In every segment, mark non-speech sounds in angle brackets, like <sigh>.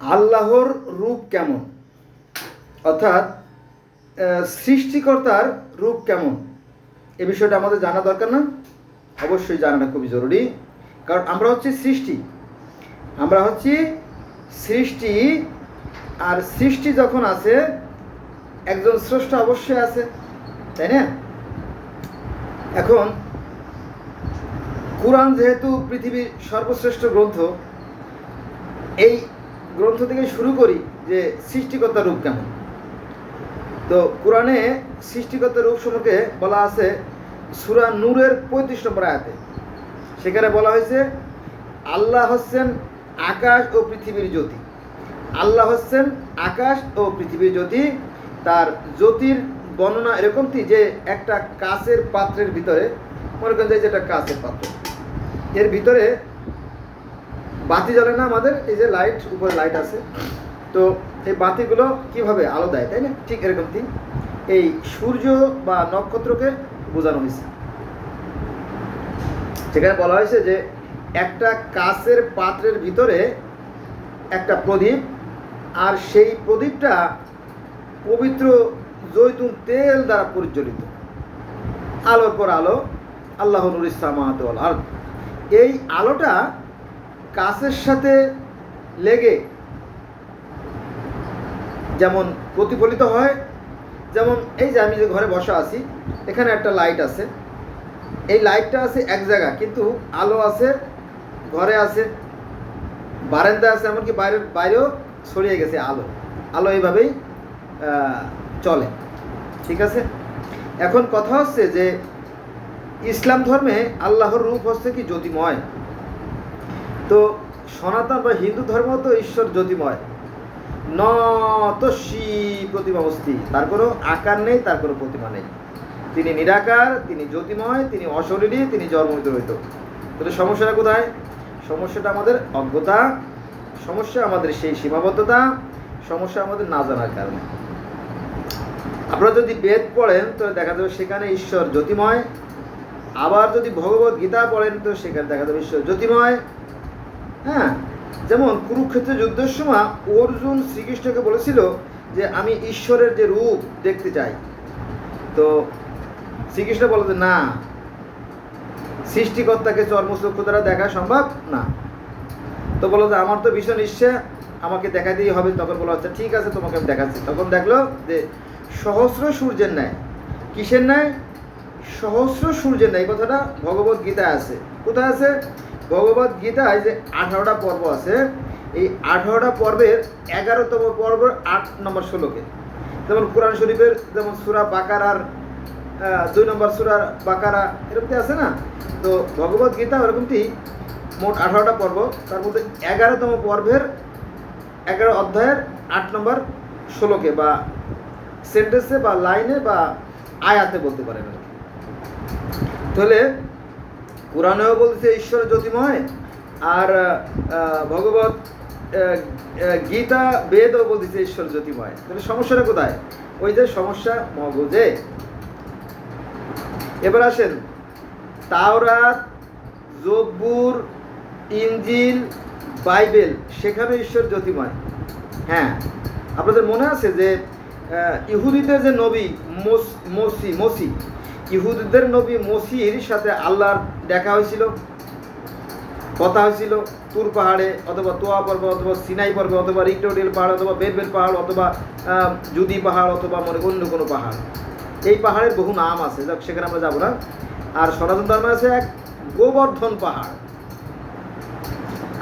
আল্লাহর রূপ কেমন? অর্থাৎ সৃষ্টিকর্তার রূপ কেমন? এ বিষয়টা আমাদের জানা দরকার না। অবশ্যই জানাটা খুবই জরুরি। কারণ আমরা হচ্ছে সৃষ্টি। আমরা হচ্ছি সৃষ্টি, আর সৃষ্টি যখন আছে, একজন স্রষ্টা অবশ্যই আছে, তাই না? এখন, কোরআন যেহেতু পৃথিবীর সর্বশ্রেষ্ঠ গ্রন্থ, এই গ্রন্থ থেকে শুরু করি যে সৃষ্টিকর্তার রূপ কেমন। তো কোরআনে সৃষ্টিকর্তার রূপ সম্পর্কে বলা আছে সুরা নূরের পঁয়ত্রিশ নম্বর আয়াতে। সেখানে বলা হয়েছে, আল্লাহ হচ্ছেন আকাশ ও পৃথিবীর জ্যোতি। আল্লাহ হচ্ছেন আকাশ ও পৃথিবীর জ্যোতি। তার জ্যোতির বর্ণনা এরকমটি যে একটা কাচের পাত্রের ভিতরে, মনে করেন যে একটা কাচের পাত্র। এর ভিতরে বাতি জ্বলে না আমাদের? এই যে লাইট উপরে লাইট আছে। তো এই বাতিগুলো কীভাবে আলো দেয়, তাই না? ঠিক এরকমটি এই সূর্য বা নক্ষত্রকে বোঝানো হয়েছে। সেখানে বলা হয়েছে যে একটা কাচের পাত্রের ভিতরে একটা প্রদীপ, আর সেই প্রদীপটা পবিত্র জৈতুন তেল দ্বারা পরিচালিত। আলোর পর আলো আল্লাহ নুর ইসলামাত আর এই আলোটা কাছের সাথে লেগে যেমন প্রতিফলিত হয়, যেমন এই যে আমি যে ঘরে বসা আছি, এখানে একটা লাইট আছে। এই লাইটটা আছে এক জায়গা কিন্তু আলো আছে, ঘরে আছে বারান্দা আছে, এমনকি বাইরের বাইরেও ছড়িয়ে গেছে আলো। আলো এইভাবেই চলে। ঠিক আছে? এখন কথা হচ্ছে যে, ইসলাম ধর্মে আল্লাহর রূপ হচ্ছে কি জ্যোতিময়? তো সনাতন বা হিন্দু ধর্ম তো ঈশ্বর জ্যোতিময়। ন তস্যি প্রতিমাবস্তি তার কোনো আকার নেই, তার কোনো প্রতিমা নেই। তিনি নিরাকার, তিনি জ্যোতিময়, তিনি অশরীরী, তিনি জন্মহিত রহিত। তাহলে সমস্যাটা কোথায়? সমস্যাটা আমাদের অজ্ঞতা, সমস্যা আমাদের সেই সীমাবদ্ধতা, সমস্যা আমাদের না জানার কারণে। আপনারা যদি বেদ পড়েন তো দেখা যাবে সেখানে ঈশ্বর জ্যোতিময়। আবার যদি ভগবত গীতা পড়েন, তো সেখানে দেখা যাবে ঈশ্বর জ্যোতিময়। হ্যাঁ যেমন কুরুক্ষেত্র যুদ্ধের সময় অর্জুন শ্রীকৃষ্ণকে বলেছিল যে, আমি ঈশ্বরের যে রূপ দেখতে চাই। তো শ্রীকৃষ্ণ বলে যে, না, সৃষ্টিকর্তাকে চর্মচক্ষু দ্বারা দেখা সম্ভব না। তো বলো যে, আমার তো ভীষণ ইচ্ছে, আমাকে দেখা দিয়ে হবে। তখন বলো আচ্ছা ঠিক আছে, তোমাকে আমি দেখাচ্ছি। তখন দেখল যে, সহস্র সূর্যের ন্যায়। কিসের ন্যায়? সহস্র সূর্যের ন্যায়। কথাটা ভগবত গীতায় আছে। কোথায় আছে? ভগবত গীতায় যে আঠারোটা পর্ব আছে, এই আঠারোটা পর্বের এগারোতম পর্ব আট নম্বর ষোলোকে যেমন কোরআন শরীফের যেমন সুরা বাকারার দুই নম্বর সুরার বাকারা এরকমটি আছে না? তো ভগবত গীতা ওরকমটি মোট আঠারোটা পর্ব। তার মধ্যে এগারোতম পর্বের এগারো অধ্যায়ের আট নম্বর ষোলোকে বা সেন্টেন্সে বা লাইনে বা আয়াতে বলতে পারেন আর কি। তাহলে কোরআনেও বলছে ঈশ্বর জ্যোতিময়, আর ভগবত গীতা, বেদও বলতেছে ঈশ্বর জ্যোতিময়। তাহলে সমস্যাটা কোথায়? ওই যে সমস্যা মগজে। এবার আসেন, তাওরাত, জব্বুর ইঞ্জিল বাইবেল, সেখানে ঈশ্বর জ্যোতিময়। হ্যাঁ আপনাদের মনে আছে যে ইহুদিতে যে নবী মসি মসি ইহুদিদের নবী মসির সাথে আল্লাহর দেখা হয়েছিল, কথা হয়েছিল, তুর পাহাড়ে অথবা তোয়া পর্ব অথবা সিনাই পর্বে অথবা রিক্টোরিয়াল পাহাড় অথবা বেরবেল পাহাড় অথবা জুদি পাহাড় অথবা মনে অন্য কোনো পাহাড়। এই পাহাড়ের বহু নাম আছে, যাক, সেখানে আমরা যাব না। আর সনাতন ধর্মে আছে এক গোবর্ধন পাহাড়।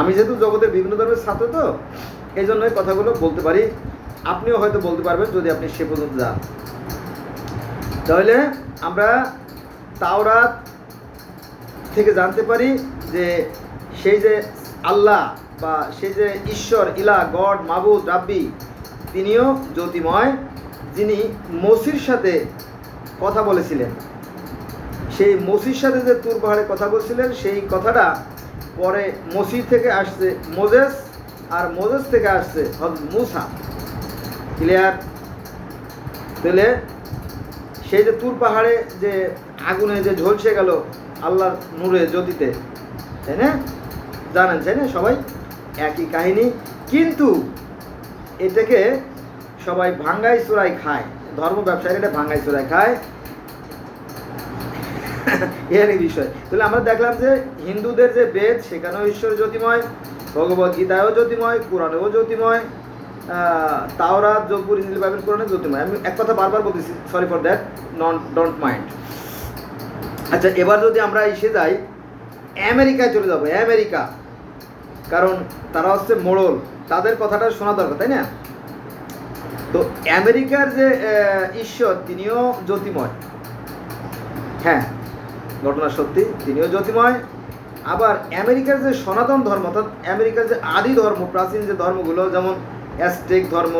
আমি যেহেতু জগতের বিভিন্ন ধর্মের ছাত্র তো, এই জন্য কথাগুলো বলতে পারি। আপনিও হয়তো বলতে পারবেন যদি আপনি সে পর্যন্ত যান। তাহলে আমরা তাওরাত থেকে জানতে পারি যে সেই যে আল্লাহ বা সেই যে ঈশ্বর ইলা গড, মাবুদ, রাব্বি, তিনিও জ্যোতিময়, যিনি মসির সাথে কথা বলেছিলেন। সেই মসির সাথে যে তুর পাহাড়ে কথা বলছিলেন, সেই কথাটা পরে মসির থেকে আসছে মোজেস আর মোজেস থেকে আসছে হজরত মুসা। ক্লিয়ার তাহলে সেই যে তুর পাহাড়ে যে আগুনে যে ঝলসে গেল আল্লাহর নূরে জ্যোতিতে, তাই না? জানেন, তাই না সবাই? একই কাহিনী। কিন্তু এটাকে সবাই ভাঙ্গাই চোরাই খায়। ধর্ম ব্যবসায়ীরা এটা ভাঙ্গাই চোরাই খায়। <laughs> এর এই বিষয়। তাহলে আমরা দেখলাম যে হিন্দুদের যে বেদ, সেখানেও ঈশ্বর জ্যোতিময় ভগবত গীতায়ও জ্যোতিময়, কোরআনেও জ্যোতিময়। তাওরাত জব্বুর ইঞ্জিল বাইবেল কোরআনে জ্যোতিময় আমি এক কথা বারবার বলতেছি সরি ফর দ্যাট নন ডোন্ট মাইন্ড আচ্ছা এবার যদি আমরা এসে যাই, আমেরিকায় চলে যাব, আমেরিকা। কারণ তারা হচ্ছে মোড়ল, তাদের কথাটা শোনা দরকার, তাই না? তো আমেরিকার যে ঈশ্বর, তিনিও জ্যোতিময় হ্যাঁ ঘটনা সত্যি, তিনিও জ্যোতিময় আবার আমেরিকার যে সনাতন ধর্ম, অর্থাৎ আমেরিকার যে আদি ধর্ম, প্রাচীন যে ধর্মগুলো, যেমন অ্যাস্টেক ধর্ম,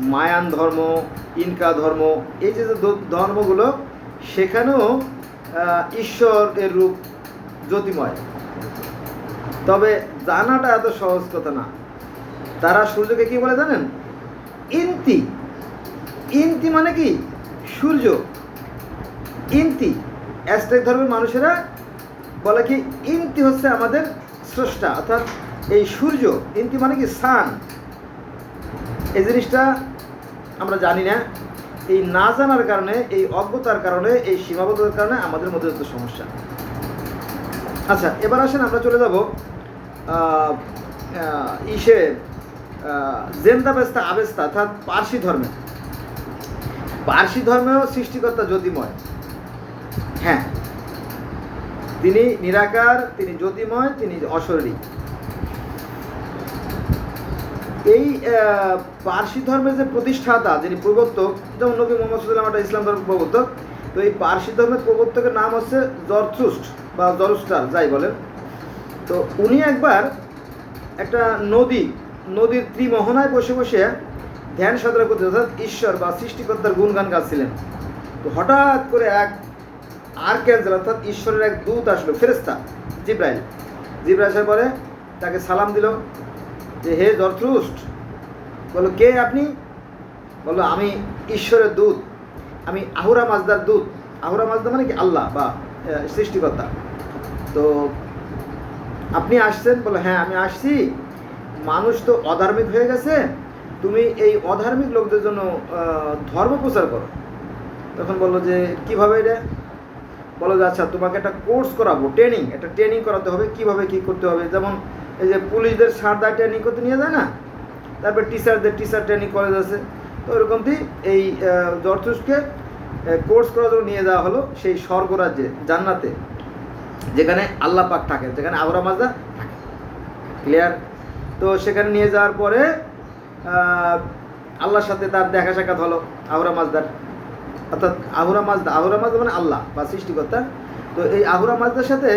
মায়ান ধর্ম, ইনকা ধর্ম, এই যে ধর্মগুলো, সেখানেও ঈশ্বরের রূপ জ্যোতিময়। তবে জানাটা এত সহজ কথা না। তারা সূর্যকে কি বলে জানেন? ইন্তি। ইন্তি মানে কি? সূর্য। ইন্তি। অ্যাস্টেক ধর্মের মানুষেরা বলে কি, ইন্তি হচ্ছে আমাদের স্রষ্টা, অর্থাৎ এই সূর্য। ইন্তি মানে কি সান এই জিনিসটা আমরা জানি না। এই না জানার কারণে এই অজ্ঞতার কারণে এই সীমাবদ্ধতার কারণে আমাদের মধ্যে যত সমস্যা। আচ্ছা এবার আসেন আমরা চলে যাব ইসে আহ, জেন্দাবেস্তা আবেস্তা অর্থাৎ পার্সি ধর্মে। পার্সি ধর্মেও সৃষ্টিকর্তা জ্যোতিময়। হ্যাঁ তিনি নিরাকার তিনি জ্যোতিময় তিনি অশরীরী। এই পার্সি ধর্মের যে প্রতিষ্ঠাতা, যিনি প্রবর্তক যেমন নবী মোহাম্মদ একটা ইসলাম ধর্মের প্রবর্তক তো এই পার্সি ধর্মের প্রবর্তকের নাম হচ্ছে জরথ্রুস্ট বা জরস্টার যাই বলেন। তো উনি একবার একটা নদী, নদীর ত্রিমোহনায় বসে বসে ধ্যান সাধনা করতে অর্থাৎ ঈশ্বর বা সৃষ্টিকর্তার গুণগান গাচ্ছিলেন। তো হঠাৎ করে এক আর্কেঞ্জেল, অর্থাৎ ঈশ্বরের এক দূত আসলো ফেরেস্তা জিব্রাইল। জিব্রাইল আসার পরে তাকে সালাম দিল যে হে জরথ্রুস্ট বলো, কে আপনি? বলল আমি ঈশ্বরের দূত, আমি আহুরা মাজদার দূত। আহুরা মাজদা মানে কি? আল্লাহ বা সৃষ্টিকর্তা। তো আপনি আসছেন, বলে হ্যাঁ আমি আসছি। মানুষ তো অধার্মিক হয়ে গেছে, তুমি এই অধার্মিক লোকদের জন্য ধর্ম প্রচার করো। তখন বলল যে, কীভাবে এটা? বলো যে আচ্ছা তোমাকে একটা কোর্স করাবো, ট্রেনিং, একটা ট্রেনিং করাতে হবে, কীভাবে কি করতে হবে? যেমন এই যে পুলিশদের সারদায় ট্রেনিং করতে নিয়ে যায় না? তারপর টিচারদের টিচার ট্রেনিং কলেজ আছে। তো ওরকমটি এই জর্থুসকে কোর্স করার জন্য নিয়ে যাওয়া হলো সেই স্বর্গরাজ্যে, জান্নাতে। যেখানে আল্লাহ পাক থাকে, যেখানে আবরা মাজদা থাকে। ক্লিয়ার তো সেখানে নিয়ে যাওয়ার পরে আল্লাহর সাথে তার দেখা সাক্ষাৎ হলো আহরা মাজদার। অর্থাৎ আহুরা মাজদা আহুরা মাজদা মানে আল্লাহ বা সৃষ্টিকর্তা। তো এই আহুরা মাজদার সাথে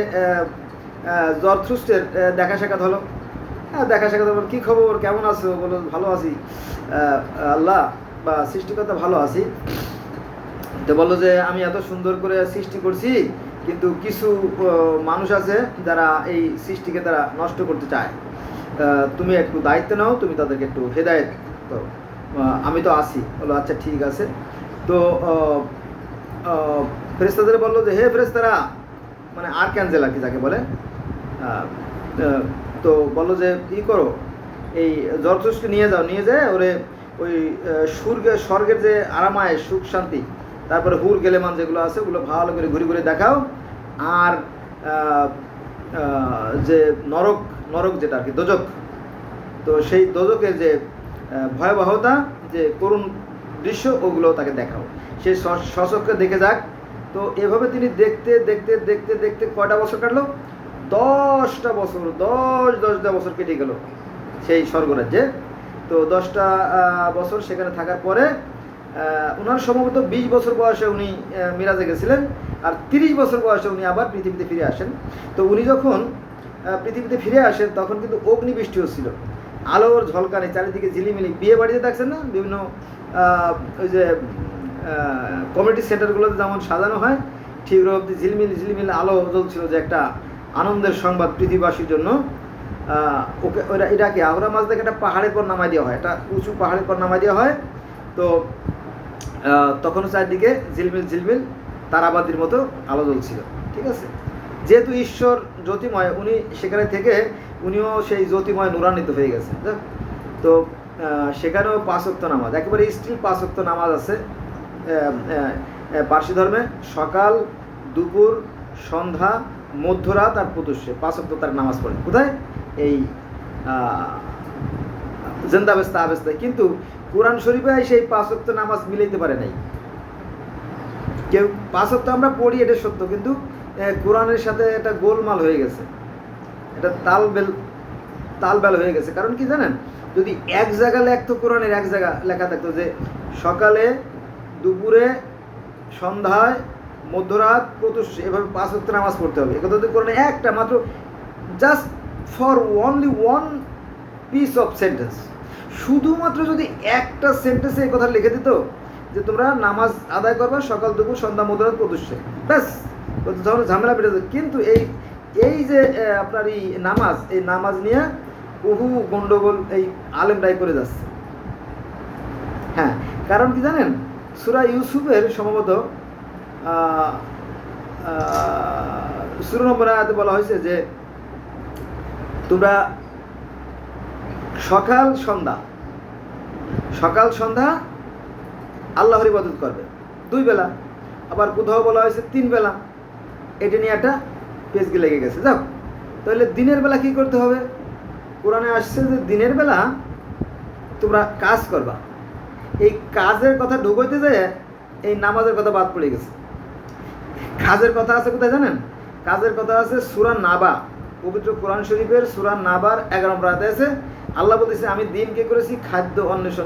জরথ্রুস্টের দেখা সাক্ষাৎ হলো। হ্যাঁ দেখা সাক্ষাৎ হলো। কী খবর? কেমন আছো? বলো ভালো আছি। আল্লাহ বা সৃষ্টিকর্তা ভালো আছি। তো বলল যে আমি এত সুন্দর করে সৃষ্টি করছি কিন্তু কিছু মানুষ আছে যারা এই সৃষ্টিকে তারা নষ্ট করতে চায়। তুমি একটু দায়িত্ব নাও তুমি তাদেরকে একটু হেদায়ত করো আমি তো আসি বলো আচ্ছা ঠিক আছে। তো আহ, বলল যে হে ফেরেস্তারা মানে আর ক্যান্সেল আর কি যাকে বলে? তো বলল যে ই করো? এই জরথুসকে নিয়ে যাও, নিয়ে যায় ওরে ওই সুর্গে, স্বর্গের যে আরামায় সুখ, শান্তি, তারপরে হুর, গেলেমান যেগুলো আছে, ওগুলো ভালো করে ঘুরে ঘুরে দেখাও। আর যে নরক নরক যেটা আর কি দোজক, তো সেই দোজকের যে ভয়াবহতা, যে করুণ দৃশ্য ওগুলো তাকে দেখাও। সে স- দেখে যাক। তো এভাবে তিনি দেখতে দেখতে দেখতে দেখতে কয়টা বছর কাটলো? দশটা বছর, দশ, দশটা বছর কেটে গেল সেই স্বর্গরাজ্যে। তো দশটা বছর সেখানে থাকার পরে ওনার সম্ভবত বিশ বছর বয়সে উনি মিরাজে গেছিলেন আর তিরিশ বছর বয়সে উনি আবার পৃথিবীতে ফিরে আসেন। তো উনি যখন পৃথিবীতে ফিরে আসেন তখন কিন্তু অগ্নিবৃষ্টি হচ্ছিল আলোর ঝলকানি, চারিদিকে ঝিলিমিলি। বিয়ে বাড়িতে দেখছেন না? বিভিন্ন ওই যে কমিউনিটি সেন্টারগুলোতে যেমন সাজানো হয়, ঠিক রকম ঝিলমিল ঝিলমিল আলো জ্বলছিল যে একটা আনন্দের সংবাদ পৃথিবীবাসীর জন্য ওকে, ওরা এটাকে আহরা মাছ দেখে একটা পাহাড়ের পর নামাই দেওয়া হয়, একটা উঁচু পাহাড়ের পর নামাই দেওয়া হয়। তো তখন চারদিকে ঝিলমিল ঝিলমিল, তারাবাদির মতো আলো জ্বলছিল, ঠিক আছে? যেহেতু ঈশ্বর জ্যোতিময়, উনি সেখানে থেকে উনিও সেই জ্যোতিময় নুরান্বিত হয়ে গেছে তো সেখানেও পাঁচক্ত নামাজ, একেবারে স্টিল পাঁচক্ত নামাজ আছে পার্সি ধর্মে সকাল, দুপুর, সন্ধ্যা মধ্যরাত আর প্রদুষ্যে পাঁচক্ত তার নামাজ পড়ে। কোথায়? এই জেন্দাবেস্তা, আবেস্তায়। কিন্তু কোরআন শরীফে সেই পাঁচক্ত নামাজ মিলাইতে পারে নাই। কেউ পাঁচক্ত আমরা পড়ি, এটা সত্য, কিন্তু কোরআনের সাথে এটা গোলমাল হয়ে গেছে। এটা তালবেল তালবেল হয়ে গেছে। কারণ কি জানেন? যদি এক জায়গা লেখতো কোরআনের, এক জায়গা লেখা থাকতো যে সকালে, দুপুরে, সন্ধ্যায় মধ্যরাত প্রতুষ এভাবে পাঁচ ওয়াক্ত নামাজ পড়তে হবে। একথা যদি কোরআনে একটা মাত্র just for only one piece of sentence শুধুমাত্র যদি একটা সেন্টেন্সে এই কথা লিখে দিত যে তোমরা নামাজ আদায় করবে সকাল দুপুর সন্ধ্যা মধ্যরাত প্রতুষে ব্যাস তখন ঝামেলা বেড়ে যেত। কিন্তু এই এই যে আপনার এই নামাজ এই নামাজ নিয়ে বহু গন্ডগোল এই আলেমরাই করে যাচ্ছে। হ্যাঁ কারণ কি জানেন? সুরা ইউসুফের সম্ভবত আয়াতে বলা হয়েছে যে তোমরা সকাল, সন্ধ্যা সকাল, সন্ধ্যা আল্লাহর ইবাদত করবে। দুই বেলা। আবার কোথাও বলা হয়েছে তিন বেলা। এটা নিয়ে একটা পেজকে লেগে গেছে। যাও। তাহলে দিনের বেলা কি করতে হবে? কোরআনে আসছে যে দিনের বেলা তোমরা কাজ করবা। এই কাজের কথা ঢুকইতে যায় এই নামাজের কথা বাদ পড়ে গেছে। কাজের কথা আছে কোথায় জানেন? কাজের কথা আছে সুরা নাবা, পবিত্র কোরআন শরীফের সুরা নাবার এগারো নম্বর আছে, আল্লাহ বলতেছে, আমি দিনকে করেছি খাদ্য অন্বেষণ